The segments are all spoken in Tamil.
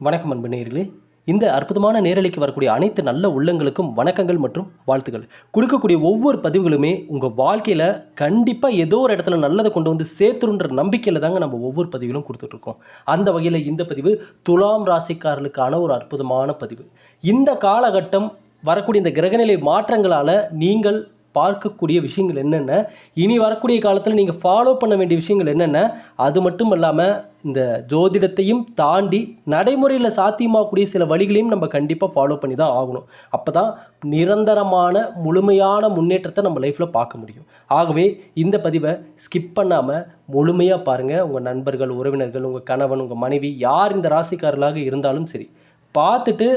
வணக்கம் அன்பு நேர்களே இந்த அற்புதமான நேரலைக்கு வரக்கூடிய அனைத்து நல்ல உள்ளங்களுக்கும் வணக்கங்கள் மற்றும் வாழ்த்துக்கள். கொடுக்கக்கூடிய ஒவ்வொரு பதிவுகளுமே உங்கள் வாழ்க்கையில் கண்டிப்பாக ஏதோ ஒரு இடத்துல நல்லதை கொண்டு வந்து சேர்த்துருன்ற நம்பிக்கையில் தாங்க நம்ம ஒவ்வொரு பதிவுகளும் கொடுத்துட்ருக்கோம். அந்த வகையில் இந்த பதிவு துலாம் ராசிக்காரர்களுக்கான ஒரு அற்புதமான பதிவு. இந்த காலகட்டம் வரக்கூடிய இந்த கிரகநிலை மாற்றங்களால் நீங்கள் பார்க்கக்கூடிய விஷயங்கள் என்னென்ன இனி வரக்கூடிய காலத்தில் நீங்கள் ஃபாலோ பண்ண வேண்டிய விஷயங்கள் என்னென்ன அது மட்டும் இல்லாமல் இந்த ஜோதிடத்தையும் தாண்டி நடைமுறையில் சாத்தியமாகக்கூடிய சில வழிகளையும் நம்ம கண்டிப்பாக ஃபாலோ பண்ணி தான் ஆகணும். அப்போ தான் நிரந்தரமான முழுமையான முன்னேற்றத்தை நம்ம லைஃப்பில் பார்க்க முடியும். ஆகவே இந்த பதிவை ஸ்கிப் பண்ணாமல் முழுமையாக பாருங்கள் உங்கள் நண்பர்கள் உறவினர்கள் உங்கள் கணவன் உங்கள் மனைவி யார் இந்த ராசிக்காரர்களாக இருந்தாலும் சரி பார்த்துட்டு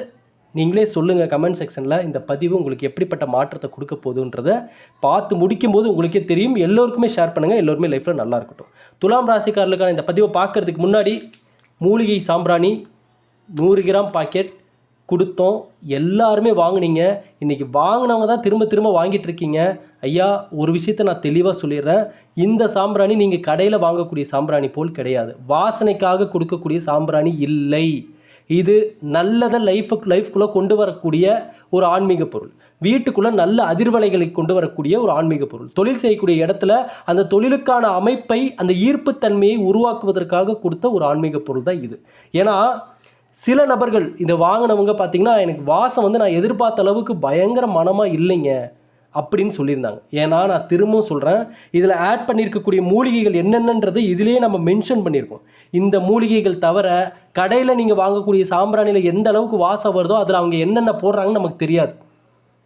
நீங்களே சொல்லுங்கள் கமெண்ட் செக்ஷனில் இந்த பதிவு உங்களுக்கு எப்படிப்பட்ட மாற்றத்தை கொடுக்க போகுதுன்றதை பார்த்து முடிக்கும் போது உங்களுக்கே தெரியும். எல்லோருக்குமே ஷேர் பண்ணுங்கள் எல்லோருமே லைஃப்பில் நல்லா இருக்கட்டும். துலாம் ராசிக்காரர்களுக்கான இந்த பதிவை பார்க்கறதுக்கு முன்னாடி மூலிகை சாம்பிராணி நூறு கிராம் பாக்கெட் கொடுத்தோம். எல்லாருமே வாங்குனீங்க. இன்றைக்கி வாங்கினவங்க தான் திரும்ப திரும்ப வாங்கிட்டு இருக்கீங்க. ஐயா ஒரு விஷயத்தை நான் தெளிவாக சொல்லிடுறேன். இந்த சாம்பிராணி நீங்கள் கடையில் வாங்கக்கூடிய சாம்பிராணி போல் கிடையாது. வாசனைக்காக கொடுக்கக்கூடிய சாம்பிராணி இல்லை. இது நல்லதை லைஃபுக்கு லைஃப்குள்ளே கொண்டு வரக்கூடிய ஒரு ஆன்மீக பொருள். வீட்டுக்குள்ளே நல்ல அதிர்வலைகளை கொண்டு வரக்கூடிய ஒரு ஆன்மீக பொருள். தொழில் செய்யக்கூடிய இடத்துல அந்த தொழிலுக்கான அமைப்பை அந்த ஈர்ப்புத்தன்மையை உருவாக்குவதற்காக கொடுத்த ஒரு ஆன்மீக பொருள் தான் இது. ஏன்னா சில நபர்கள் இதை வாங்கினவங்க பார்த்தீங்கன்னா எனக்கு வாசம் வந்து நான் எதிர்பார்த்த அளவுக்கு பயங்கர மனமாக இல்லைங்க. அப்படின்னு சொல்லியிருந்தாங்க. ஏன்னா நான் திரும்பவும் சொல்கிறேன் இதில் ஆட் பண்ணியிருக்கக்கூடிய மூலிகைகள் என்னென்னன்றது இதிலேயே நம்ம மென்ஷன் பண்ணியிருக்கோம். இந்த மூலிகைகள் தவிர கடையில் நீங்கள் வாங்கக்கூடிய சாம்பிராணியில் எந்த அளவுக்கு வாசம் வருதோ அதில் அவங்க என்னென்ன போடுறாங்கன்னு நமக்கு தெரியாது.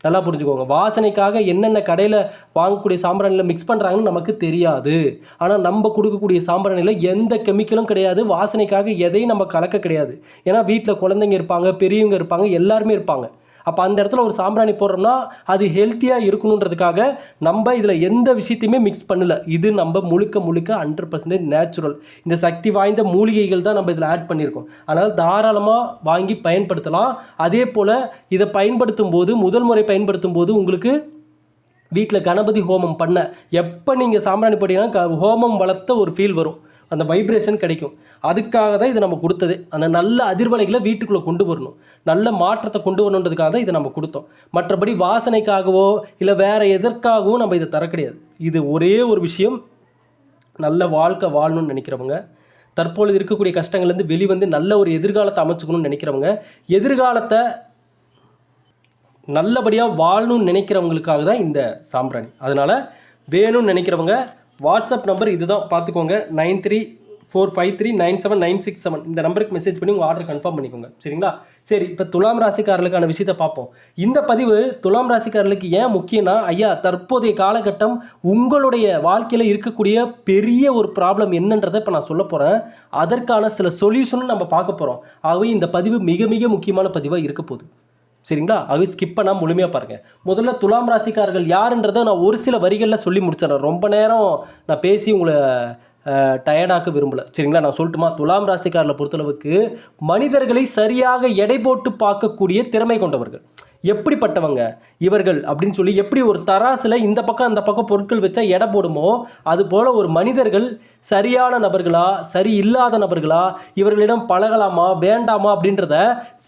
நல்லா புரிஞ்சுக்கோங்க. வாசனைக்காக என்னென்ன கடையில் வாங்கக்கூடிய சாம்பிராணியில் மிக்ஸ் பண்ணுறாங்கன்னு நமக்கு தெரியாது. ஆனால் நம்ம கொடுக்கக்கூடிய சாம்பிராணியில் எந்த கெமிக்கலும் கிடையாது. வாசனைக்காக எதையும் நம்ம கலக்க கிடையாது. ஏன்னா வீட்டில் குழந்தைங்க இருப்பாங்க பெரியவங்க இருப்பாங்க எல்லாருமே இருப்பாங்க. அப்போ அந்த இடத்துல ஒரு சாம்பிராணி போடுறோம்னா அது ஹெல்த்தியாக இருக்கணுன்றதுக்காக நம்ம இதில் எந்த விஷயத்தையுமே மிக்ஸ் பண்ணல. இது நம்ம முழுக்க முழுக்க ஹண்ட்ரட் பர்சன்டேஜ் நேச்சுரல் இந்த சக்தி வாய்ந்த மூலிகைகள் தான் நம்ம இதில் ஆட் பண்ணியிருக்கோம். அதனால் தாராளமாக வாங்கி பயன்படுத்தலாம். அதே போல் இதை பயன்படுத்தும் போது முதல் முறை பயன்படுத்தும் போது உங்களுக்கு வீட்டில் கணபதி ஹோமம் பண்ண எப்போ நீங்கள் சாம்பிராணி போட்டீங்கன்னா க- ஹோமம் வளர்த்த ஒரு ஃபீல் வரும். அந்த வைப்ரேஷன் கிடைக்கும். அதுக்காக தான் இது நம்ம கொடுத்தது. அந்த நல்ல அதிர்வலைகளை வீட்டுக்குள்ளே கொண்டு வரணும். நல்ல மாற்றத்தை கொண்டு வரணுன்றதுக்காக தான் இதை நம்ம கொடுத்தோம். மற்றபடி வாசனைக்காகவோ இல்லை வேறு எதற்காகவோ நம்ம இதை தர கிடையாது. இது ஒரே ஒரு விஷயம். நல்ல வாழ்க்கை வாழணும்னு நினைக்கிறவங்க தற்பொழுது இருக்கக்கூடிய கஷ்டங்கள்லேருந்து வெளிவந்து நல்ல ஒரு எதிர்காலத்தை அமைச்சுக்கணும்னு நினைக்கிறவங்க எதிர்காலத்தை நல்லபடியாக வாழணும்னு நினைக்கிறவங்களுக்காக தான் இந்த சாம்பிராணி. அதனால் வேணும்னு நினைக்கிறவங்க வாட்ஸ்அப் நம்பர் இதுதான். பார்த்துக்கோங்க. Nine three four five three nine seven nine six seven. இந்த நம்பருக்கு மெசேஜ் பண்ணி உங்கள் ஆர்டர் கன்ஃபார்ம் பண்ணிக்கோங்க. சரிங்களா? சரி இப்போ துலாம் ராசிக்காரர்களுக்கான விஷயத்தை பார்ப்போம். இந்த பதிவு துலாம் ராசிக்காரர்களுக்கு ஏன் முக்கியம்னா ஐயா தற்போதைய காலகட்டம் உங்களுடைய வாழ்க்கையில் இருக்கக்கூடிய பெரிய ஒரு ப்ராப்ளம் என்னன்றதை இப்போ நான் சொல்ல போகிறேன் அதற்கான சில சொல்யூஷனும் நம்ம பார்க்க போகிறோம் ஆகவே இந்த பதிவு மிக மிக முக்கியமான பதிவாக இருக்க போகுது. சரிங்களா? அது ஸ்கிப் பண்ணால் முழுமையாக பாருங்கள் முதல்ல துலாம் ராசிக்காரர்கள் யாருன்றதை நான் ஒரு சில வரிகளில் சொல்லி முடிச்சிடறேன். ரொம்ப நேரம் நான் பேசி உங்களை டயர்டாக்க விரும்பல. சரிங்களா? நான் சொல்லட்டுமா? துலாம் ராசிக்காரில் பொறுத்தளவுக்கு மனிதர்களை சரியாக எடை போட்டு பார்க்கக்கூடிய திறமை கொண்டவர்கள். எப்படிப்பட்டவங்க? இவர்கள் அப்படின்னு சொல்லி எப்படி ஒரு தராசில் இந்த பக்கம் அந்த பக்கம் பொருட்கள் வச்சா எடை போடுமோ அது போல் ஒரு மனிதர்கள் சரியான நபர்களா சரி இல்லாத நபர்களா இவர்களிடம் பழகலாமா வேண்டாமா அப்படின்றத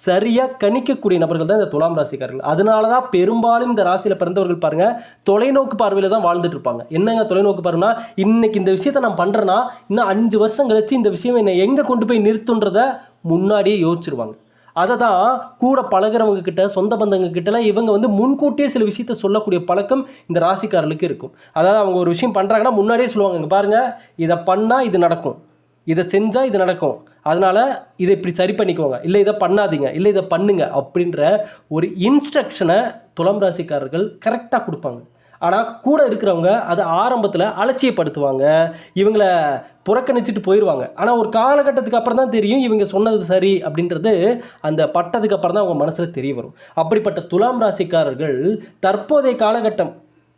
சரியாக கணிக்கக்கூடிய நபர்கள் தான் இந்த துலாம் ராசிக்காரர்கள். அதனால தான் பெரும்பாலும் இந்த ராசியில் பிறந்தவர்கள் பாருங்கள் தொலைநோக்கு பார்வையில் தான் வாழ்ந்துட்டு இருப்பாங்க. என்னங்க தொலைநோக்கு பார்வைனா இன்னைக்கு இந்த விஷயத்தை நான் பண்ணுறேன்னா இன்னும் அஞ்சு வருஷம் கழிச்சு இந்த விஷயம் என்னை எங்கே கொண்டு போய் நிறுத்துன்றத முன்னாடியே யோசிச்சிருவாங்க. அதை தான் கூட பழகிறவங்க கிட்ட சொந்த பந்தங்க கிட்டலாம் இவங்க வந்து முன்கூட்டியே சில விஷயத்த சொல்லக்கூடிய பழக்கம் இந்த ராசிக்காரர்களுக்கு இருக்கும். அதாவது அவங்க ஒரு விஷயம் பண்ணுறாங்கன்னா முன்னாடியே சொல்லுவாங்க இங்கே பாருங்கள் இதை பண்ணால் இது நடக்கும். இதை செஞ்சால் இது நடக்கும். அதனால் இதை இப்படி சரி பண்ணிக்கோங்க. இல்லை இதை பண்ணாதீங்க. இல்லை இதை பண்ணுங்க அப்படின்ற ஒரு இன்ஸ்ட்ரக்ஷனை துலாம் ராசிக்காரர்கள் கரெக்டாக கொடுப்பாங்க. ஆனால் கூட இருக்கிறவங்க அதை ஆரம்பத்தில் அலட்சியப்படுத்துவாங்க. இவங்களை புறக்கணிச்சிட்டு போயிடுவாங்க ஆனால் ஒரு காலகட்டத்துக்கு அப்புறம் தான் தெரியும் இவங்க சொன்னது சரி அப்படின்றது. அந்த பட்டதுக்கு அப்புறம் தான் அவங்க மனசில் தெரிய வரும். அப்படிப்பட்ட துலாம் ராசிக்காரர்கள் தற்போதைய காலகட்டம்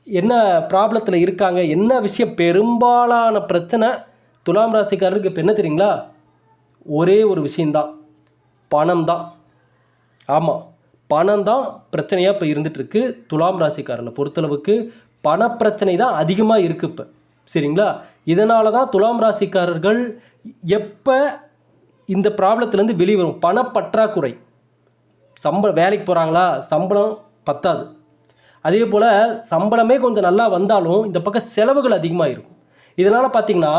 என்ன ப்ராப்ளத்தில் இருக்காங்க என்ன விஷயம் பெரும்பாலான பிரச்சனை துலாம் ராசிக்காரருக்கு இப்போ என்ன தெரியுங்களா? ஒரே ஒரு விஷயந்தான் பணம் தான் ஆமாம் பணம் தான் பிரச்சனையாக இப்போ இருந்துகிட்ருக்கு துலாம் ராசிக்காரனை பொறுத்தளவுக்கு பணப்பிரச்சனை தான் அதிகமாக இருக்குது இப்போ. சரிங்களா? இதனால தான் துலாம் ராசிக்காரர்கள் எப்போ இந்த ப்ராப்ளத்துலேருந்து வெளியே வரும்? பணப்பற்றாக்குறை சம்பளம் வேலைக்கு போகிறாங்களா சம்பளம் பத்தாது. அதே போல் சம்பளமே கொஞ்சம் நல்லா வந்தாலும் இந்த பக்கம் செலவுகள் அதிகமாக இருக்கும் இதனால் பார்த்தீங்கன்னா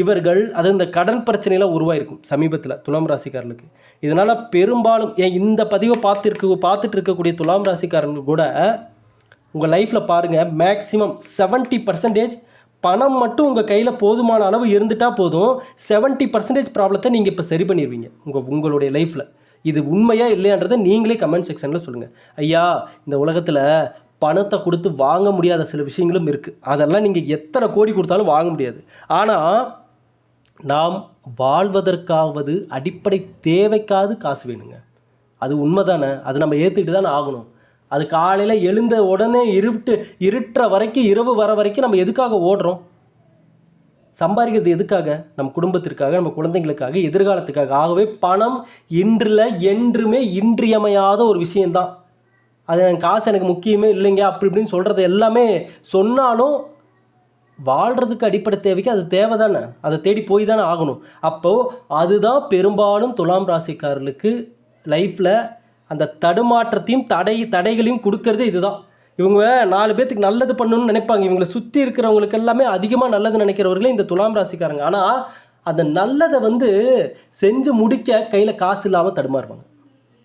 இவர்கள் அது இந்த கடன் பிரச்சனையெல்லாம் உருவாயிருக்கும் சமீபத்தில் துலாம் ராசிக்காரர்களுக்கு. இதனால் பெரும்பாலும் ஏன் இந்த பதிவை பார்த்துருக்க பார்த்துட்டு இருக்கக்கூடிய துலாம் ராசிக்காரர்கள் கூட உங்கள் லைஃப்பில் பாருங்கள் மேக்ஸிமம் 70% பர்சன்டேஜ் பணம் மட்டும் உங்கள் கையில் போதுமான அளவு இருந்துட்டால் போதும் 70% பர்சன்டேஜ் ப்ராப்ளத்தை நீங்கள் இப்போ சரி பண்ணிடுவீங்க உங்கள் உங்களுடைய லைஃப்பில் இது உண்மையாக இல்லையான்றதை நீங்களே கமெண்ட் செக்ஷனில் சொல்லுங்கள் ஐயா இந்த உலகத்தில் பணத்தை கொடுத்து வாங்க முடியாத சில விஷயங்களும் இருக்குது அதெல்லாம் நீங்கள் எத்தனை கோடி கொடுத்தாலும் வாங்க முடியாது. ஆனால் நாம் வாழ்வதற்காவது அடிப்படை தேவைக்காவது காசு வேணுங்க. அது உண்மை தானே அது நம்ம ஏற்றுக்கிட்டு தானே ஆகணும். அது காலையில் எழுந்த உடனே இருட்டு இருட்டுற வரைக்கும் இரவு வர வரைக்கும் நம்ம எதுக்காக ஓடுறோம்? சம்பாதிக்கிறது எதுக்காக? நம்ம குடும்பத்திற்காக நம்ம குழந்தைங்களுக்காக எதிர்காலத்துக்காக. ஆகவே பணம் இன்றில் என்றுமே இன்றியமையாத ஒரு விஷயந்தான் அது எனக்கு காசு எனக்கு முக்கியமே இல்லைங்க அப்படி இப்படின்னு சொல்கிறது எல்லாமே சொன்னாலும் வாழ்கிறதுக்கு அடிப்படை தேவைக்கு அது தேவை தானே. அதை தேடி போய் தானே ஆகணும். அப்போது அதுதான் பெரும்பாலும் துலாம் ராசிக்காரர்களுக்கு லைஃப்பில் அந்த தடுமாற்றத்தையும் தடை தடைகளையும் கொடுக்கறதே இதுதான். இவங்க நாலு பேர்த்துக்கு நல்லது பண்ணணும்னு நினைப்பாங்க. இவங்களை சுற்றி இருக்கிறவங்களுக்கு எல்லாமே அதிகமாக நல்லது நினைக்கிறவர்களே இந்த துலாம் ராசிக்காரங்க. ஆனால் அந்த நல்லதை வந்து செஞ்சு முடிக்க கையில் காசு இல்லாமல் தடுமாறுவாங்க.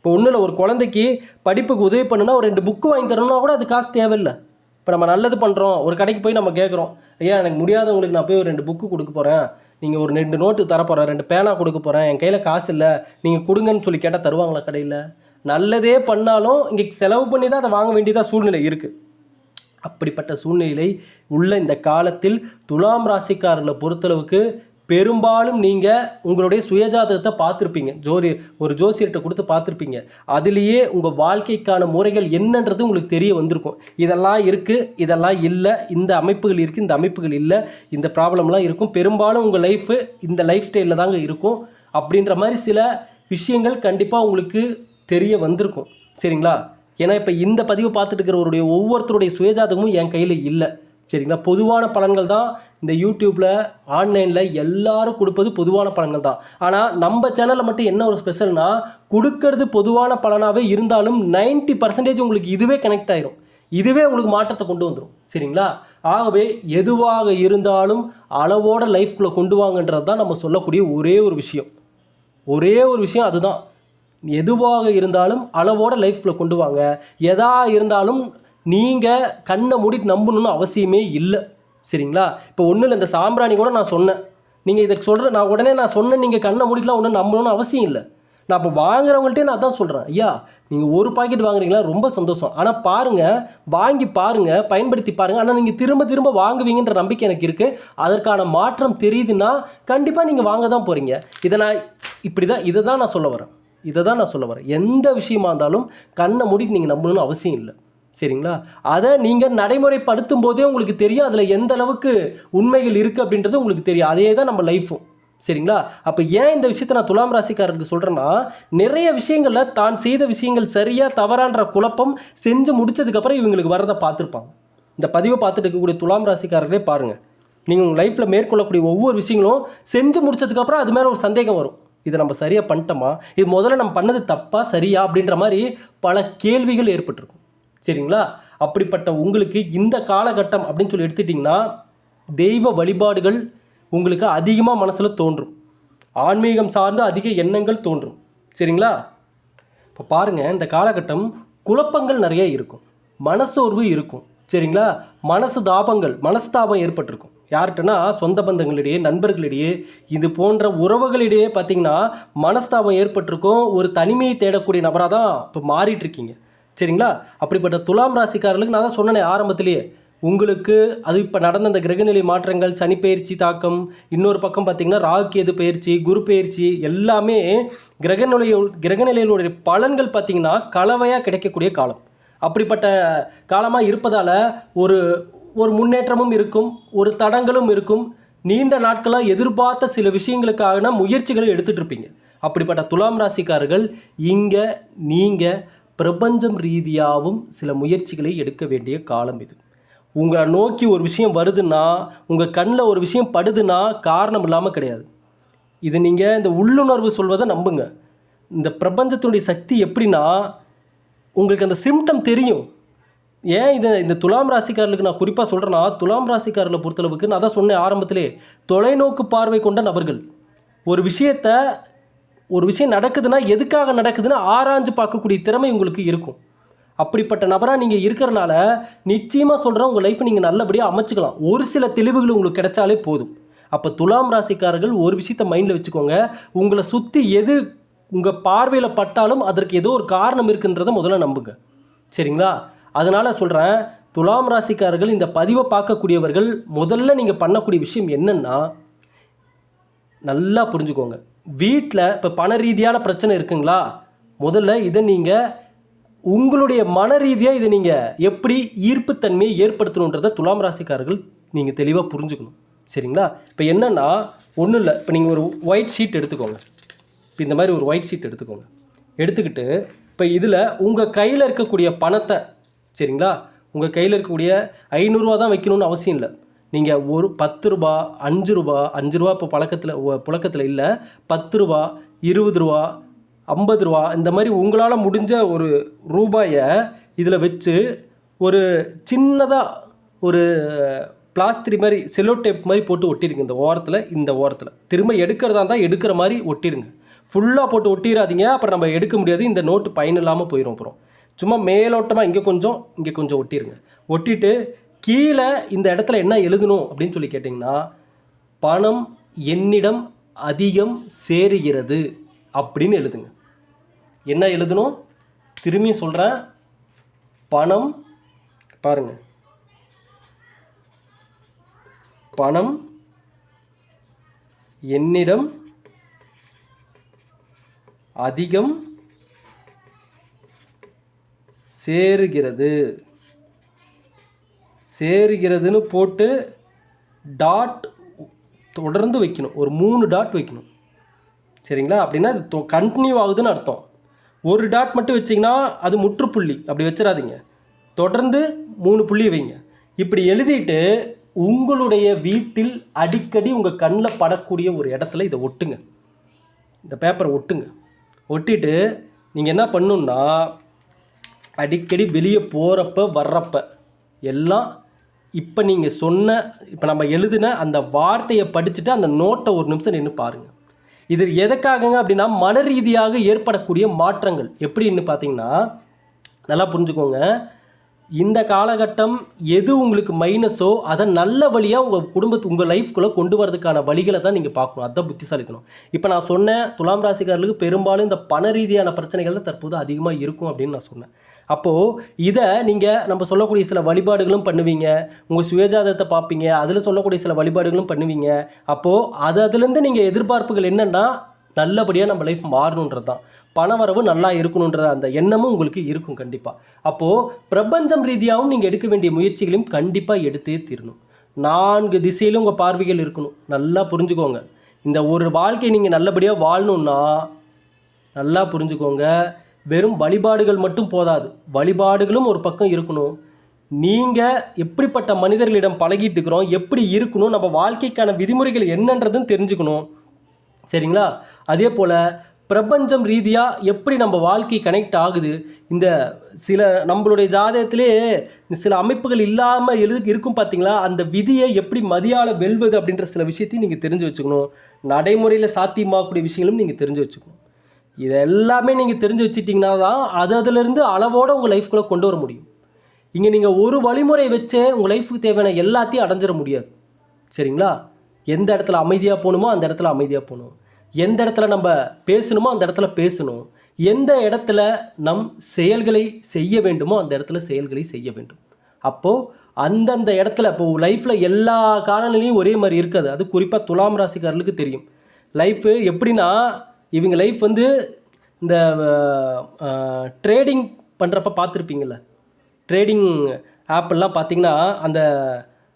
இப்போ ஒன்றும் இல்லை ஒரு குழந்தைக்கு படிப்புக்கு உதவி பண்ணுன்னா ஒரு ரெண்டு புக்கு வாங்கி தரணும்னா கூட அது காசு தேவையில்லை. இப்போ நம்ம நல்லது பண்ணுறோம் ஒரு கடைக்கு போய் நம்ம கேட்குறோம் ஐயா எனக்கு முடியாதவங்களுக்கு நான் போய் ஒரு ரெண்டு புக்கு கொடுக்க போகிறேன் நீங்கள் ஒரு ரெண்டு நோட்டு தரப்போகிறேன் ரெண்டு பேனா கொடுக்க போகிறேன் என் கையில் காசு இல்லை நீங்கள் கொடுங்கன்னு சொல்லி கேட்டால் தருவாங்களா கடையில்? நல்லதே பண்ணாலும் இங்கே செலவு பண்ணி தான் அதை வாங்க வேண்டியதாக சூழ்நிலை இருக்குது அப்படிப்பட்ட சூழ்நிலை உள்ள இந்த காலத்தில் துலாம் ராசிக்காரர்களை பொறுத்தளவுக்கு பெரும்பாலும் நீங்கள் உங்களுடைய சுயஜாதகத்தை பார்த்துருப்பீங்க. ஜோதி ஒரு ஜோசியர்கிட்ட கொடுத்து பார்த்துருப்பீங்க. அதுலேயே உங்கள் வாழ்க்கைக்கான முறைகள் என்னன்றது உங்களுக்கு தெரிய வந்திருக்கும். இதெல்லாம் இருக்குது இதெல்லாம் இல்லை இந்த அமைப்புகள் இருக்குது இந்த அமைப்புகள் இல்லை இந்த ப்ராப்ளம்லாம் இருக்கும். பெரும்பாலும் உங்கள் லைஃபு இந்த லைஃப் ஸ்டைலில் தாங்க இருக்கும். அப்படின்ற மாதிரி சில விஷயங்கள் கண்டிப்பாக உங்களுக்கு தெரிய வந்திருக்கும். சரிங்களா? ஏன்னா இப்போ இந்த பதிவு பார்த்துட்டு இருக்கிறவருடைய ஒவ்வொருத்தருடைய சுயஜாதகமும் என் கையில் இல்லை. சரிங்களா? பொதுவான பலன்கள் தான் இந்த யூடியூப்பில் ஆன்லைனில் எல்லாரும் கொடுப்பது பொதுவான பலன்கள் தான். ஆனால் நம்ம சேனலில் மட்டும் என்ன ஒரு ஸ்பெஷல்னால் கொடுக்கறது பொதுவான பலனாகவே இருந்தாலும் 90% பர்சன்டேஜ் உங்களுக்கு இதுவே கனெக்ட் ஆயிரும். இதுவே உங்களுக்கு மாற்றத்தை கொண்டு வந்துடும் சரிங்களா? ஆகவே எதுவாக இருந்தாலும் அளவோட லைஃப்குள்ளே கொண்டு வாங்கன்றது தான் நம்ம சொல்லக்கூடிய ஒரே ஒரு விஷயம். ஒரே ஒரு விஷயம் அதுதான். எதுவாக இருந்தாலும் அளவோட லைஃப்பில் கொண்டு வாங்க. எதா இருந்தாலும் நீங்கள் கண்ணை மூடிட்டு நம்பணும்னு அவசியமே இல்லை. சரிங்களா? இப்போ ஒன்றும் இல்லை இந்த சாம்பிராணி கூட நான் சொன்னேன். நீங்கள் இதை சொல்கிற நான் உடனே நான் சொன்னேன் நீங்கள் கண்ணை மூடிட்டுலாம் ஒன்றும் நம்பணும்னு அவசியம் இல்லை. நான் இப்போ வாங்குறவங்கள்ட்டே நான் தான் சொல்கிறேன் ஐயா நீங்கள் ஒரு பாக்கெட் வாங்குறீங்களா? ரொம்ப சந்தோஷம். ஆனால் பாருங்கள் வாங்கி பாருங்கள் பயன்படுத்தி பாருங்கள் ஆனால் நீங்கள் திரும்ப திரும்ப வாங்குவீங்கன்ற நம்பிக்கை எனக்கு இருக்குது அதற்கான மாற்றம் தெரியுதுன்னா கண்டிப்பாக நீங்கள் வாங்க தான் போகிறீங்க இதை நான் இப்படி தான் இதை தான் நான் சொல்ல வரேன். இதை தான் நான் சொல்ல வரேன். எந்த விஷயமா இருந்தாலும் கண்ணை மூடிட்டு நீங்கள் நம்பணும்னு அவசியம் இல்லை. சரிங்களா? அதை நீங்கள் நடைமுறைப்படுத்தும் போதே உங்களுக்கு தெரியும். அதில் எந்த அளவுக்கு உண்மைகள் இருக்குது அப்படின்றது உங்களுக்கு தெரியும். அதே தான் நம்ம லைஃப்பும் சரிங்களா? அப்போ ஏன் இந்த விஷயத்தை நான் துலாம் ராசிக்காரருக்கு சொல்கிறேன்னா நிறைய விஷயங்களில் தான் செய்த விஷயங்கள் சரியாக தவறான்ற குழப்பம் செஞ்சு முடிச்சதுக்கப்புறம் இவங்களுக்கு வரதை பார்த்துருப்பாங்க. இந்த பதிவை பார்த்துட்டு இருக்கக்கூடிய துலாம் ராசிக்காரர்களே பாருங்கள் நீங்கள் உங்கள் லைஃப்பில் மேற்கொள்ளக்கூடிய ஒவ்வொரு விஷயங்களும் செஞ்சு முடிச்சதுக்கப்புறம் அது மேலே ஒரு சந்தேகம் வரும். இதை நம்ம சரியாக பண்ணிட்டோமா? இது முதல்ல நம்ம பண்ணது தப்பா சரியா? அப்படின்ற மாதிரி பல கேள்விகள் ஏற்பட்டிருக்கும். சரிங்களா? அப்படிப்பட்ட உங்களுக்கு இந்த காலகட்டம் அப்படின்னு சொல்லி எடுத்துட்டிங்கன்னா தெய்வ வழிபாடுகள் உங்களுக்கு அதிகமாக மனசில் தோன்றும். ஆன்மீகம் சார்ந்த அதிக எண்ணங்கள் தோன்றும். சரிங்களா? இப்போ பாருங்கள் இந்த காலகட்டம் குழப்பங்கள் நிறைய இருக்கும். மனசோர்வு இருக்கும். சரிங்களா? மனசு தாபங்கள் மனஸ்தாபம் ஏற்பட்டிருக்கும். யார்கிட்டனா? சொந்த பந்தங்களிடையே நண்பர்களிடையே இது போன்ற உறவுகளிடையே பார்த்தீங்கன்னா மனஸ்தாபம் ஏற்பட்டிருக்கும். ஒரு தனிமையை தேடக்கூடிய நபராக தான் இப்போ மாறிட்டுருக்கீங்க சரிங்களா? அப்படிப்பட்ட துலாம் ராசிக்காரர்களுக்கு நான் தான் சொன்னேனே ஆரம்பத்திலேயே. உங்களுக்கு அது இப்போ நடந்த அந்த கிரகநிலை மாற்றங்கள் சனி பயிற்சி தாக்கம் இன்னொரு பக்கம் பார்த்திங்கன்னா ராகு பயிற்சி குரு பயிற்சி எல்லாமே கிரகநிலையோ கிரகநிலைகளுடைய பலன்கள் பார்த்திங்கன்னா கலவையாக கிடைக்கக்கூடிய காலம். அப்படிப்பட்ட காலமாக இருப்பதால் ஒரு ஒரு முன்னேற்றமும் இருக்கும் ஒரு தடங்களும் இருக்கும். நீண்ட நாட்களாக எதிர்பார்த்த சில விஷயங்களுக்கான முயற்சிகளை எடுத்துகிட்டு இருப்பீங்க. அப்படிப்பட்ட துலாம் ராசிக்காரர்கள் இங்கே நீங்கள் பிரபஞ்சம் ரீதியாகவும் சில முயற்சிகளை எடுக்க வேண்டிய காலம் இது. உங்களை நோக்கி ஒரு விஷயம் வருதுன்னா உங்கள் கண்ணில் ஒரு விஷயம் படுதுன்னா காரணம் இல்லாமல் கிடையாது. இது நீங்கள் இந்த உள்ளுணர்வு சொல்வதை நம்புங்க. இந்த பிரபஞ்சத்தினுடைய சக்தி எப்படின்னா உங்களுக்கு அந்த சிம்டம் தெரியும். ஏன் இதை இந்த துலாம் ராசிக்காரர்களுக்கு நான் குறிப்பாக சொல்கிறேன்னா துலாம் ராசிக்காரர்களை பொறுத்தளவுக்கு நான் தான் சொன்னேன் ஆரம்பத்திலே தொலைநோக்கு பார்வை கொண்ட நபர்கள். ஒரு விஷயத்த ஒரு விஷயம் நடக்குதுன்னா எதுக்காக நடக்குதுன்னு ஆராய்ஞ்சு பார்க்கக்கூடிய திறமை உங்களுக்கு இருக்கும். அப்படிப்பட்ட நபராக நீங்கள் இருக்கிறனால நிச்சயமாக சொல்கிறேன் உங்கள் லைஃப்பை நீங்கள் நல்லபடியாக அமைச்சுக்கலாம். ஒரு சில தெளிவுகள் உங்களுக்கு கிடைச்சாலே போதும். அப்போ துலாம் ராசிக்காரர்கள் ஒரு விஷயத்த மைண்டில் வச்சுக்கோங்க. உங்களை சுற்றி எது உங்கள் பார்வையில் பட்டாலும் அதற்கு ஏதோ ஒரு காரணம் இருக்குன்றதை முதல்ல நம்புங்க. சரிங்களா? அதனால் சொல்கிறேன் துலாம் ராசிக்காரர்கள் இந்த பதிவை பார்க்கக்கூடியவர்கள் முதல்ல நீங்கள் பண்ணக்கூடிய விஷயம் என்னென்னா நல்லா புரிஞ்சுக்கோங்க. வீட்டில் இப்போ பண ரீதியான பிரச்சனை இருக்குங்களா? முதல்ல இதை நீங்கள் உங்களுடைய மன ரீதியாக இதை நீங்கள் எப்படி ஈர்ப்புத்தன்மையை ஏற்படுத்தணுன்றதை துலாம் ராசிக்காரர்கள் நீங்கள் தெளிவாக புரிஞ்சுக்கணும். சரிங்களா? இப்போ என்னென்னா ஒன்றும் இல்லை. இப்போ நீங்கள் ஒரு ஒயிட் ஷீட் எடுத்துக்கோங்க. இப்போ இந்த மாதிரி ஒரு ஒயிட் ஷீட் எடுத்துக்கோங்க. எடுத்துக்கிட்டு இப்போ இதில் உங்கள் கையில் இருக்கக்கூடிய பணத்தை சரிங்களா? உங்கள் கையில் இருக்கக்கூடிய ஐநூறுரூவா தான் வைக்கணும்னு அவசியம் இல்லை. நீங்கள் ஒரு பத்து ரூபா அஞ்சு ரூபா அஞ்சு ரூபா இப்போ பழக்கத்தில் புழக்கத்தில் இல்லை. பத்து ரூபா இருபது ரூபா ஐம்பது ரூபா இந்த மாதிரி உங்களால் முடிஞ்ச ஒரு ரூபாயை இதில் வச்சு ஒரு சின்னதாக ஒரு பிளாஸ்திரி மாதிரி செல்லோ டேப் மாதிரி போட்டு ஒட்டிடுங்க இந்த ஓரத்தில் இந்த ஓரத்தில். திரும்ப எடுக்கிறதா இருந்தால் எடுக்கிற மாதிரி ஒட்டிருங்க. ஃபுல்லாக போட்டு ஒட்டிடாதீங்க அப்புறம் நம்ம எடுக்க முடியாது. இந்த நோட்டு பயன் இல்லாமல் போயிடும் அப்புறம். சும்மா மேலோட்டமாக இங்கே கொஞ்சம் இங்கே கொஞ்சம் ஒட்டிருங்க. ஒட்டிட்டு கீழே இந்த இடத்துல என்ன எழுதணும் அப்படின்னு சொல்லி கேட்டிங்கன்னா பணம் என்னிடம் அதிகம் சேருகிறது அப்படின்னு எழுதுங்க. என்ன எழுதணும்? திரும்பி சொல்கிறேன் பணம் பாருங்கள் பணம் என்னிடம் அதிகம் சேருகிறது. சேருகிறதுன்னு போட்டு டாட் தொடர்ந்து வைக்கணும். ஒரு மூணு டாட் வைக்கணும். சரிங்களா? அப்படின்னா அது கண்டினியூ ஆகுதுன்னு அர்த்தம். ஒரு டாட் மட்டும் வச்சிங்கன்னா அது முற்றுப்புள்ளி. அப்படி வச்சிடாதீங்க. தொடர்ந்து மூணு புள்ளி வைங்க. இப்படி எழுதிட்டு உங்களுடைய வீட்டில் அடிக்கடி உங்கள் கண்ணில் படக்கூடிய ஒரு இடத்துல இதை ஒட்டுங்க. இந்த பேப்பரை ஒட்டுங்க. ஒட்டிட்டு நீங்கள் என்ன பண்ணணுன்னா அடிக்கடி வெளியே போகிறப்ப வர்றப்ப எல்லாம் இப்போ நீங்கள் சொன்ன இப்போ நம்ம எழுதின அந்த வார்த்தையை படிச்சுட்டு அந்த நோட்டை ஒரு நிமிஷம் நின்று பாருங்கள் இது எதுக்காகங்க அப்படின்னா மன ரீதியாக ஏற்படக்கூடிய மாற்றங்கள். எப்படின்னு பார்த்தீங்கன்னா நல்லா புரிஞ்சுக்கோங்க. இந்த காலகட்டம் எது உங்களுக்கு மைனஸோ அதை நல்ல வழியாக உங்கள் குடும்பத்து உங்கள் லைஃப்குள்ளே கொண்டு வரதுக்கான வழிகளை தான் நீங்கள் பார்க்கணும். அதுதான் புத்திசாலித்தனம். இப்போ நான் சொன்னேன் துலாம் ராசிக்காரர்களுக்கு பெரும்பாலும் இந்த பண ரீதியான பிரச்சனைகள் தான் தற்போது அதிகமாக இருக்கும் அப்படின்னு நான் சொன்னேன். அப்போது இதை நீங்கள் நம்ம சொல்லக்கூடிய சில வழிபாடுகளும் பண்ணுவீங்க. உங்கள் சுயஜாதத்தை பார்ப்பீங்க. அதில் சொல்லக்கூடிய சில வழிபாடுகளும் பண்ணுவீங்க. அப்போது அது அதுலேருந்து நீங்கள் எதிர்பார்ப்புகள் என்னென்னா நல்லபடியாக நம்ம லைஃப் மாறணுன்றது தான் பணவரவு நல்லா இருக்கணுன்ற அந்த எண்ணமும் உங்களுக்கு இருக்கும் கண்டிப்பாக அப்போது பிரபஞ்சம் ரீதியாகவும் நீங்கள் எடுக்க வேண்டிய முயற்சிகளையும் கண்டிப்பாக எடுத்தே தீரணும். நான்கு திசையிலும் உங்கள் பார்வைகள் இருக்கணும். நல்லா புரிஞ்சுக்கோங்க. இந்த ஒரு வாழ்க்கையை நீங்கள் நல்லபடியாக வாழணுன்னா நல்லா புரிஞ்சுக்கோங்க. வெறும் வழிபாடுகள் மட்டும் போதாது. வழிபாடுகளும் ஒரு பக்கம் இருக்கணும். நீங்கள் எப்படிப்பட்ட மனிதர்களிடம் பழகிட்டு இருக்கிறோம் எப்படி இருக்கணும் நம்ம வாழ்க்கைக்கான விதிமுறைகள் என்னன்றதுன்னு தெரிஞ்சுக்கணும். சரிங்களா? அதே போல் பிரபஞ்சம் ரீதியாக எப்படி நம்ம வாழ்க்கை கனெக்ட் ஆகுது இந்த சில நம்மளுடைய ஜாதகத்திலே சில அமைப்புகள் இல்லாமல் எழுது இருக்கும் பார்த்தீங்களா அந்த விதியை எப்படி மதியால் வெல்வது அப்படின்ற சில விஷயத்தையும் நீங்கள் தெரிஞ்சு வச்சுக்கணும். நடைமுறையில் சாத்தியமாகக்கூடிய விஷயங்களும் நீங்கள் தெரிஞ்சு வச்சுக்கணும். இதை எல்லாமே நீங்கள் தெரிஞ்சு வச்சுட்டிங்கன்னா தான் அது அதிலிருந்து அளவோடு உங்கள் லைஃப்குள்ளே கொண்டு வர முடியும். இங்கே நீங்கள் ஒரு வழிமுறை வச்சே உங்கள் லைஃபுக்கு தேவையான எல்லாத்தையும் அடைஞ்சிட முடியாது. சரிங்களா? எந்த இடத்துல அமைதியாக போகணுமோ அந்த இடத்துல அமைதியாக போகணும். எந்த இடத்துல நம்ம பேசணுமோ அந்த இடத்துல பேசணும். எந்த இடத்துல நம் செயல்களை செய்ய வேண்டுமோ அந்த இடத்துல செயல்களை செய்ய வேண்டும். அப்போது அந்தந்த இடத்துல இப்போ லைஃப்பில் எல்லா காலநிலையும் ஒரே மாதிரி இருக்காது. அது குறிப்பாக துலாம் ராசிக்காரர்களுக்கு தெரியும். லைஃபு எப்படின்னா இவங்க லைஃப் வந்து இந்த ட்ரேடிங் பண்ணுறப்ப பார்த்துருப்பீங்கள ட்ரேடிங் ஆப்பெல்லாம் பார்த்தீங்கன்னா அந்த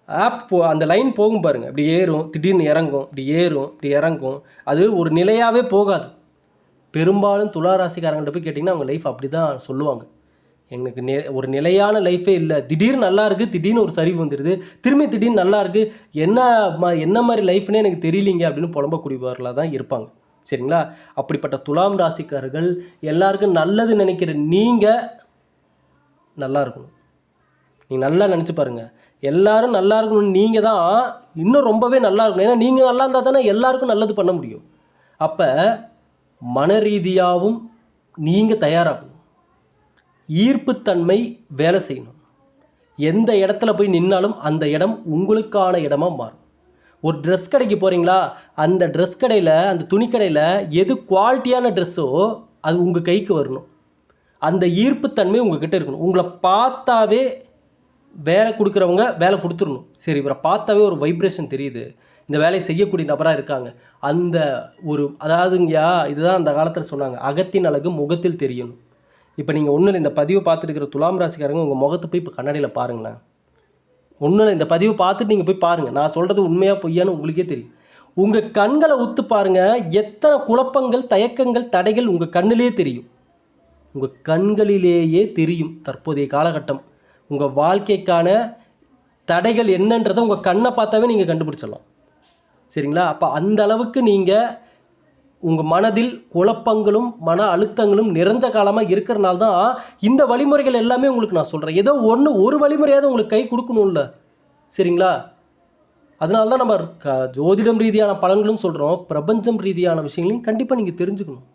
ஆப் போ அந்த லைன் போகும் பாருங்க. இப்படி ஏறும் திடீர்னு இறங்கும் இப்படி ஏறும் இப்படி இறங்கும். அது ஒரு நிலையாகவே போகாது. பெரும்பாலும் துலா ராசிக்காரங்கள்ட்ட போய் கேட்டிங்கன்னா அவங்க லைஃப் அப்படி தான் சொல்லுவாங்க. எனக்கு நெ ஒரு நிலையான லைஃபே இல்லை. திடீர்னு நல்லா இருக்குது திடீர்னு ஒரு சரிவு வந்துடுது திரும்பி திடீர்னு நல்லா இருக்குது என்ன மா என்ன மாதிரி லைஃப்னே எனக்கு தெரியலிங்க அப்படின்னு புலம்பக்கூடியவர்களாக தான் இருப்பாங்க. சரிங்களா? அப்படிப்பட்ட துலாம் ராசிக்காரர்கள் எல்லாருக்கும் நல்லது நினைக்கிற நீங்கள் நல்லா இருக்கணும். நீங்கள் நல்லா நினச்சி பாருங்கள் எல்லாரும் நல்லா இருக்கணும் நீங்கள் தான் இன்னும் ரொம்பவே நல்லா இருக்கணும். ஏன்னா நீங்கள் நல்லா இருந்தால் தானே எல்லாருக்கும் நல்லது பண்ண முடியும். அப்போ மன ரீதியாகவும் நீங்கள் தயாராகணும். ஈர்ப்புத்தன்மை வேலை செய்யணும். எந்த இடத்துல போய் நின்னாலும் அந்த இடம் உங்களுக்கான இடமாக மாறும். ஒரு ட்ரெஸ் கடைக்கு போகிறீங்களா அந்த ட்ரெஸ் கடையில் அந்த துணிக்கடையில் எது குவாலிட்டியான ட்ரெஸ்ஸோ அது உங்கள் கைக்கு வரணும். அந்த ஈர்ப்புத்தன்மை உங்ககிட்ட இருக்கணும். உங்களை பார்த்தாவே வேலை கொடுக்குறவங்க வேலை கொடுத்துடணும். சரி இவரை பார்த்தாவே ஒரு வைப்ரேஷன் தெரியுது. இந்த வேலையை செய்யக்கூடிய நபராக இருக்காங்க. அந்த ஒரு அதாவதுங்கய்யா இதுதான் அந்த காலத்தில் சொன்னாங்க. அகத்தின் அழகு முகத்தில் தெரியணும். இப்போ நீங்கள் ஒன்றும் இந்த பதிவை பார்த்துட்டு இருக்கிற துலாம் ராசிக்காரங்க உங்கள் முகத்தை போய் இப்போ கண்ணாடியில் பாருங்களேன். ஒன்றும் இல்லை இந்த பதிவு பார்த்துட்டு நீங்கள் போய் பாருங்கள் நான் சொல்கிறது உண்மையாக பொய்யான்னு உங்களுக்கே தெரியும். உங்கள் கண்களை ஒத்து பாருங்கள் எத்தனை குழப்பங்கள் தயக்கங்கள் தடைகள் உங்கள் கண்ணிலே தெரியும். உங்கள் கண்களிலேயே தெரியும் தற்போதைய காலகட்டம். உங்கள் வாழ்க்கைக்கான தடைகள் என்னன்றதை உங்கள் கண்ணை பார்த்தாவே நீங்கள் கண்டுபிடிச்சிடலாம். சரிங்களா? அப்போ அந்த அளவுக்கு நீங்கள் உங்கள் மனதில் குழப்பங்களும் மன அழுத்தங்களும் நிறைஞ்ச காலமாக இருக்கிறனால தான் இந்த வழிமுறைகள் எல்லாமே உங்களுக்கு நான் சொல்கிறேன் ஏதோ ஒன்று ஒரு வழிமுறையாவது உங்களுக்கு கை கொடுக்கணும்ல. சரிங்களா? அதனால தான் நம்ம க ஜோதிடம் ரீதியான பலன்களும் சொல்கிறோம் பிரபஞ்சம் ரீதியான விஷயங்களையும் கண்டிப்பாக நீங்கள் தெரிஞ்சுக்கணும்.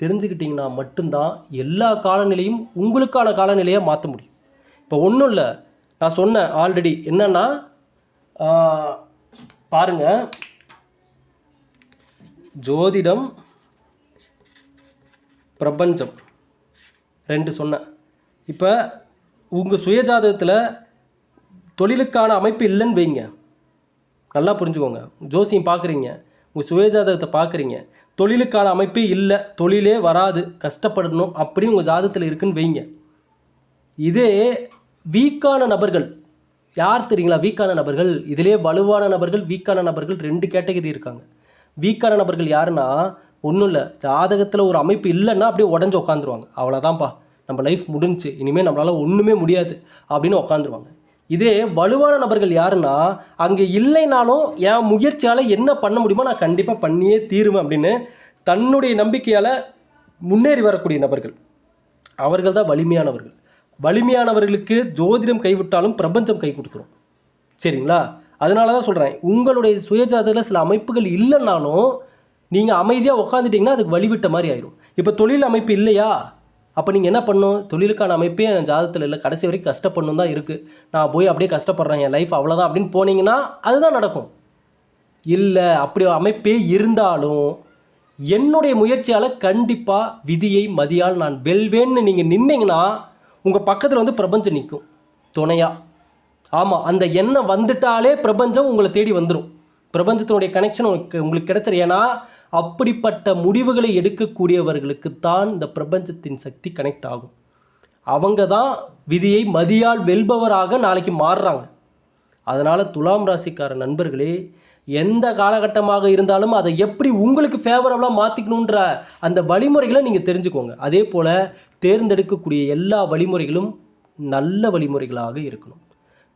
தெரிஞ்சுக்கிட்டிங்கன்னா மட்டும்தான் எல்லா காலநிலையும் உங்களுக்கான காலநிலையை மாற்ற முடியும். இப்போ ஒன்றும் இல்லை. நான் சொன்னேன் ஆல்ரெடி என்னென்னா பாருங்கள் ஜோதிடம் பிரபஞ்சம். ரெண்டு சொன்னேன் இப்போ உங்கள் சுயஜாதகத்தில் தொழிலுக்கான அமைப்பு இல்லைன்னு வைங்க. நல்லா புரிஞ்சுக்கோங்க. ஜோசியம் பார்க்குறீங்க உங்கள் சுயஜாதகத்தை பார்க்குறீங்க தொழிலுக்கான அமைப்பே இல்லை. தொழிலே வராது. கஷ்டப்படணும் அப்படின்னு உங்கள் ஜாதகத்தில் இருக்குன்னு வைங்க. இதே வீக்கான நபர்கள். யார் தெரியுங்களா? வீக்கான நபர்கள். இதிலே வலுவான நபர்கள் வீக்கான நபர்கள் ரெண்டு கேட்டகரி இருக்காங்க. வீக்கான நபர்கள் யாருன்னா ஒன்றும் இல்லை. ஜாதகத்தில் ஒரு அமைப்பு இல்லைன்னா அப்படியே உடஞ்சி உட்காந்துருவாங்க அவ்வளோதான்ப்பா நம்ம லைஃப் முடிஞ்சுச்சு. இனிமேல் நம்மளால் ஒன்றுமே முடியாது அப்படின்னு உட்காந்துருவாங்க இதே வலுவான நபர்கள் யாருன்னா அங்கே இல்லைனாலும் என் முயற்சியால் என்ன பண்ண முடியுமோ நான் கண்டிப்பாக பண்ணியே தீருவேன் அப்படின்னு தன்னுடைய நம்பிக்கையால் முன்னேறி வரக்கூடிய நபர்கள். அவர்கள் தான் வலிமையானவர்கள். வலிமையானவர்களுக்கு ஜோதிடம் கைவிட்டாலும் பிரபஞ்சம் கை கொடுத்துரும். சரிங்களா? அதனால தான் சொல்கிறேன் உங்களுடைய சுயஜாதகத்தில் சில அமைப்புகள் இல்லைன்னாலும் நீங்கள் அமைதியாக உட்காந்துட்டிங்கன்னா அதுக்கு வழிவிட்ட மாதிரி ஆயிடும் இப்போ தொழில் அமைப்பு இல்லையா? அப்போ நீங்கள் என்ன பண்ணணும் தொழிலுக்கான அமைப்பே என் ஜாதகத்தில் இல்லை. கடைசி வரைக்கும் கஷ்டப்படணும் தான் இருக்குது நான் போய் அப்படியே கஷ்டப்படுறேன் என் லைஃப் அவ்வளோதான் அப்படின்னு போனீங்கன்னா அதுதான் நடக்கும். இல்லை அப்படி அமைப்பே இருந்தாலும் என்னுடைய முயற்சியால் கண்டிப்பாக விதியை மதியால் நான் வெல்வேன்னு நீங்கள் நின்னீங்கன்னா உங்கள் பக்கத்தில் வந்து பிரபஞ்சம் நிற்கும் துணையாக ஆமாம் அந்த எண்ணம் வந்துட்டாலே பிரபஞ்சம் உங்களை தேடி வந்துடும் பிரபஞ்சத்தினுடைய கனெக்ஷன் உங்களுக்கு உங்களுக்கு கிடைச்சிரு ஏன்னா அப்படிப்பட்ட முடிவுகளை எடுக்கக்கூடியவர்களுக்கு தான் இந்த பிரபஞ்சத்தின் சக்தி கனெக்ட் ஆகும். அவங்க தான் விதியை மதியால் வெல்பவராக நாளைக்கு மாறுறாங்க. அதனால் துலாம் ராசிக்கார நண்பர்களே எந்த காலகட்டமாக இருந்தாலும் அதை எப்படி உங்களுக்கு ஃபேவரபுளாக மாற்றிக்கணுன்ற அந்த வழிமுறைகளை நீங்கள் தெரிஞ்சுக்கோங்க. அதே போல் தேர்ந்தெடுக்கக்கூடிய எல்லா வழிமுறைகளும் நல்ல வழிமுறைகளாக இருக்கணும்.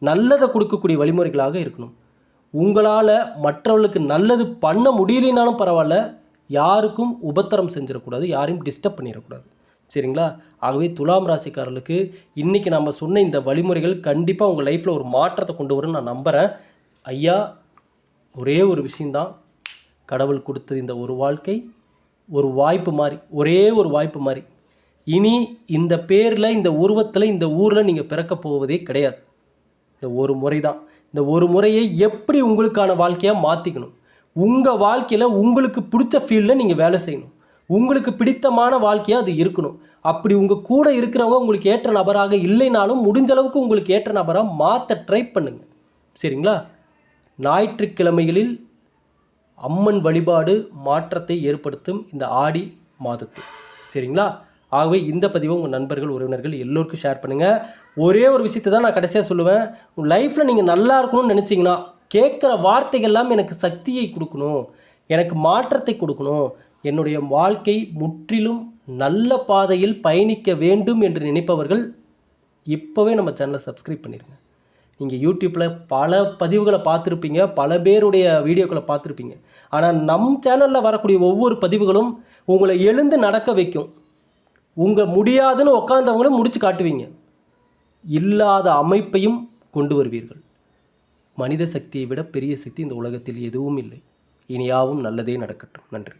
நல்லதை கொடுக்கக்கூடிய வழிமுறைகளாக இருக்கணும். உங்களால் மற்றவர்களுக்கு நல்லது பண்ண முடியலைனாலும் பரவாயில்ல யாருக்கும் உபத்திரம் செஞ்சிடக்கூடாது யாரையும் டிஸ்டர்ப் பண்ணிடக்கூடாது. சரிங்களா? ஆகவே துலாம் ராசிக்காரர்களுக்கு இன்றைக்கி நம்ம சொன்ன இந்த வழிமுறைகள் கண்டிப்பாக உங்கள் லைஃப்பில் ஒரு மாற்றத்தை கொண்டு வரும்னு நான் நம்புகிறேன் ஐயா ஒரே ஒரு விஷயந்தான் கடவுள் கொடுத்தது இந்த ஒரு வாழ்க்கை ஒரு வாய்ப்பு மாதிரி ஒரே ஒரு வாய்ப்பு மாதிரி இனி இந்த பேரில் இந்த உருவத்தில் இந்த ஊரில் நீங்கள் பிறக்க போவதே கிடையாது. இந்த ஒரு முறை தான் இந்த ஒரு முறையை எப்படி உங்களுக்கான வாழ்க்கையாக மாற்றிக்கணும் உங்கள் வாழ்க்கையில் உங்களுக்கு பிடிச்ச ஃபீல்டில் நீங்கள் வேலை செய்யணும். உங்களுக்கு பிடித்தமான வாழ்க்கையாக அது இருக்கணும். அப்படி உங்கள் கூட இருக்கிறவங்க உங்களுக்கு ஏற்ற நபராக இல்லைனாலும் முடிஞ்ச அளவுக்கு உங்களுக்கு ஏற்ற நபராக மாற்ற ட்ரை பண்ணுங்கள் சரிங்களா? ஞாயிற்றுக்கிழமைகளில் அம்மன் வழிபாடு மாற்றத்தை ஏற்படுத்தும் இந்த ஆடி மாதத்தில். சரிங்களா? ஆகவே இந்த பதிவை உங்கள் நண்பர்கள் உறவினர்கள் எல்லோருக்கும் ஷேர் பண்ணுங்கள் ஒரே ஒரு விஷயத்தை தான் நான் கடைசியாக சொல்லுவேன். உங்கள் லைஃப்பில் நீங்கள் நல்லா இருக்கணும்னு நினச்சிங்கன்னா கேட்குற வார்த்தைகள்லாம் எனக்கு சக்தியை கொடுக்கணும். எனக்கு மாற்றத்தை கொடுக்கணும். என்னுடைய வாழ்க்கை முற்றிலும் நல்ல பாதையில் பயணிக்க வேண்டும் என்று நினைப்பவர்கள் இப்போவே நம்ம சேனலை சப்ஸ்கிரைப் பண்ணிடுங்க நீங்கள் யூடியூப்பில் பல பதிவுகளை பார்த்துருப்பீங்க. பல பேருடைய வீடியோக்களை பார்த்துருப்பீங்க. ஆனால் நம் சேனலில் வரக்கூடிய ஒவ்வொரு பதிவுகளும் உங்களை எழுந்து நடக்க வைக்கும். உங்கள் முடியாதுன்னு உட்காந்தவங்களும் முடிச்சு காட்டுவீங்க. இல்லாத அமைப்பையும் கொண்டு வருவீர்கள். மனித சக்தியை விட பெரிய சக்தி இந்த உலகத்தில் எதுவும் இல்லை. இனியாவும் நல்லதே நடக்கட்டும். நன்றி.